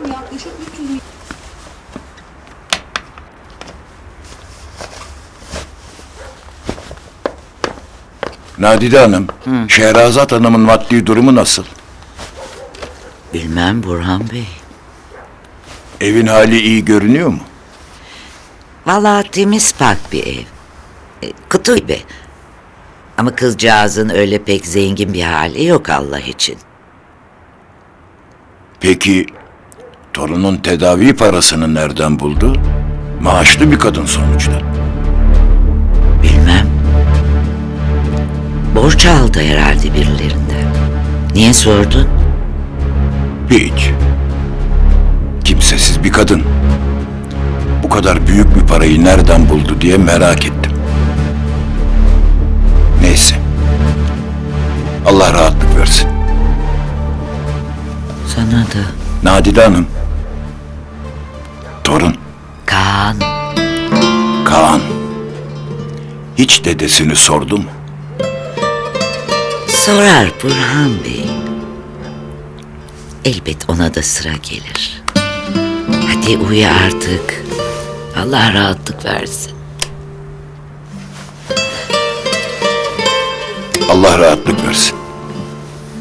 Efendim yaklaşık 300 milyon Nadide Hanım, Şehrazat Hanım'ın maddi durumu nasıl? Bilmem Burhan Bey. Evin hali iyi görünüyor mu? Vallahi temiz pak bir ev. E, kutu gibi. Ama kızcağızın öyle pek zengin bir hali yok Allah için. Peki torunun tedavi parasını nereden buldu? Maaşlı bir kadın sonuçta. Bilmem. Borç aldı herhalde birilerinden. Niye sordun? Hiç. Kimsesiz bir kadın. Bu kadar büyük bir parayı nereden buldu diye merak ettim. Da. Nadide Hanım. Torun Kaan. Kaan. Hiç dedesini sordu mu? Sorar Burhan Bey. Elbet ona da sıra gelir. Hadi uyu artık. Allah rahatlık versin. Allah rahatlık versin.